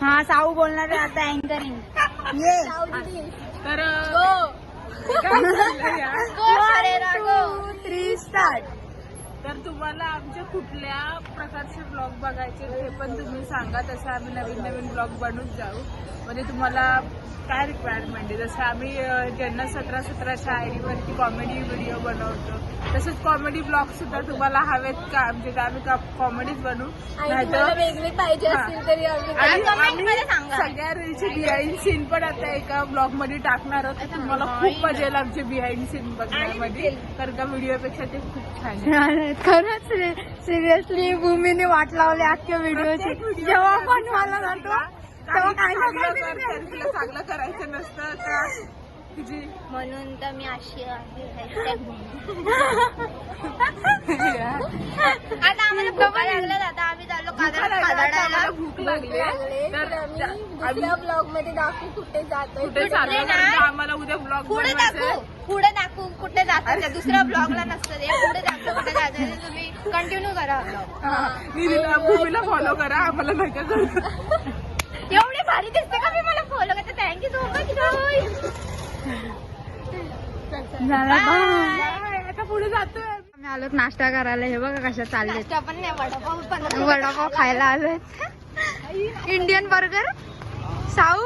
हा साऊ बोलणार आहे आता अँकरिंग ये. तर थ्री स्टार्ट तर तुम्हाला आमचे कुठल्या प्रकारचे ब्लॉग बघायचे हे पण तुम्ही सांगा. तसं आम्ही नवीन नवीन ब्लॉग बनवत जाऊ. म्हणजे तुम्हाला काय रिक्वायरमेंट आहे? जसं आम्ही ज्यांना सतरा सतराच्या आयडीवरती कॉमेडी व्हिडिओ बनवतो तसंच कॉमेडी ब्लॉग सुद्धा तुम्हाला हवेत का? म्हणजे आम्ही कॉमेडीच बनवू? वेगळे पाहिजे. असतील तरी. सगळ्या रीलचे बिहाइंड सीन पण आता एका ब्लॉगमध्ये टाकणार आहोत. तुम्हाला खूप मजा येईल आमचे बिहाइंड सीन बघण्यामध्ये. कारण का व्हिडिओ पेक्षा ते खूप छान खरंच सिरियसली भूमीने वाट लावली आजच्या व्हिडिओची जेव्हा पण मला जातो तेव्हा काय चांगलं तिला करायचं नसतं तर तुझी म्हणून तर मी अशी आहे आता आम्हाला भूक लागलं आता आम्ही चाललो आम्हाला भूक लागली तर ब्लॉगमध्ये दाखवू कुठे का आम्हाला उद्या ब्लॉग पुढे दाखवू. पुढे दाखवू कुठे जातात ते दुसऱ्या ब्लॉगला नसतं ते. पुढे दाखवू कुठे जातात ते. तुम्ही कंटिन्यू करा vlog. भूमीला फॉलो करा आम्हाला नका करू. एवढी भारी दिसते का मी मला फॉलो करते? थँक्यू सो मच आता पुढे जातोय. आम्ही आलो नाश्ता करायला. हे बघा कशा चालले पण नाही वडापाव पण वडापाव खायला आलोय. इंडियन बर्गर साऊ?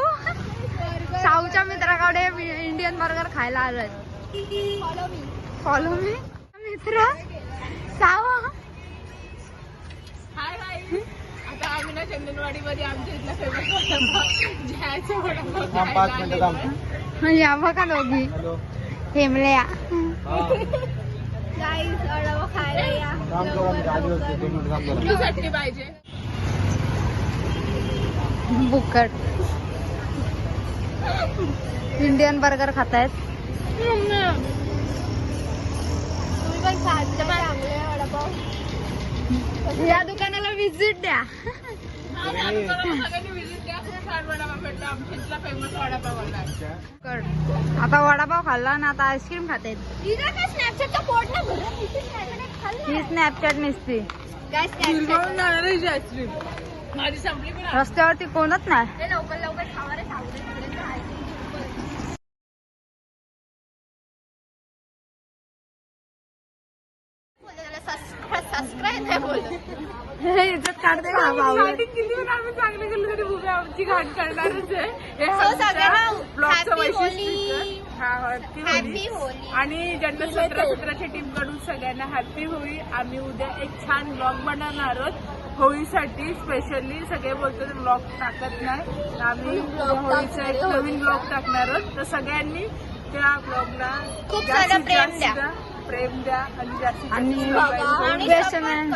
साऊच्या मित्राकडे इंडियन बर्गर खायला आलोय. फॉलो मी मित्र साऊ हाय हाय आता आम्ही ना चंदनवाडी मध्ये आमच्या इथला फेमस. या बघा दोघी. हेमल्या. वडापाव खायला या. पाहिजे? बुकट. इंडियन बर्गर खातायत. या दुकानाला विजिट द्या. आता वडापाव खाल्ला ना आता आईस्क्रीम खाल्लं ही स्नॅपचॅट नसते. रस्त्यावरती कोणच नाही. ते लवकर लवकर सबस्क्राईब नाही बोलत. इज्जत काढते का भाऊ. Starting किती पण आम्ही चांगलं केलं तरी उभ्या आमची घाण करणारच आहे. हे ब्लॉगचं वैशिष्ट्य. हा होली. आणि ज्यांना सतरा सतराच्या टीमकडून सगळ्यांना हॅपी होळी आम्ही उद्या एक छान ब्लॉग बनवणार आहोत. होळीसाठी स्पेशली सगळे बोलतात ब्लॉग टाकत नाही. तर आम्ही होळीचा एक नवीन ब्लॉग टाकणार आहोत. तर सगळ्यांनी त्या ब्लॉगला खूप सारं प्रेम द्या. प्रेम द्या आणि जास्तीत आणि जास्त आणि क्वेश्चन.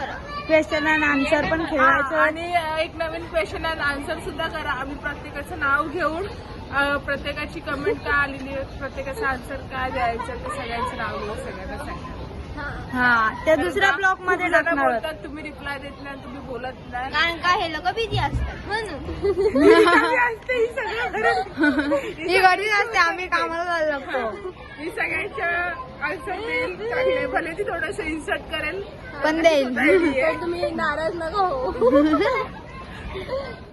क्वेश्चन अँड आन्सर पण हा, खेळायचं. आणि एक नवीन क्वेश्चन अँड आन्सर सुद्धा करा. आम्ही प्रत्येकाचं नाव घेऊन अ, प्रत्येकाची कमेंट का आलेली आहे? प्रत्येकाचं आन्सर काय द्यायचं? ते सगळ्यांचं नाव घेऊन सगळ्यांना सांगा. हा त्या दुसऱ्या ब्लॉकमध्ये टाकणार आहोत. बोलतात तुम्ही रिप्लाय देत नाही तुम्ही बोलत नाही कारण का हे लोक बिझी असतात म्हणून ही. ही घरी असते आम्ही कामाला जायला लागतो मी सगळ्यांच्या आन्सर देईल चांगले भले ती थोडस इन्सर्ट करेल पण देईल. तुम्ही नाराज नका हो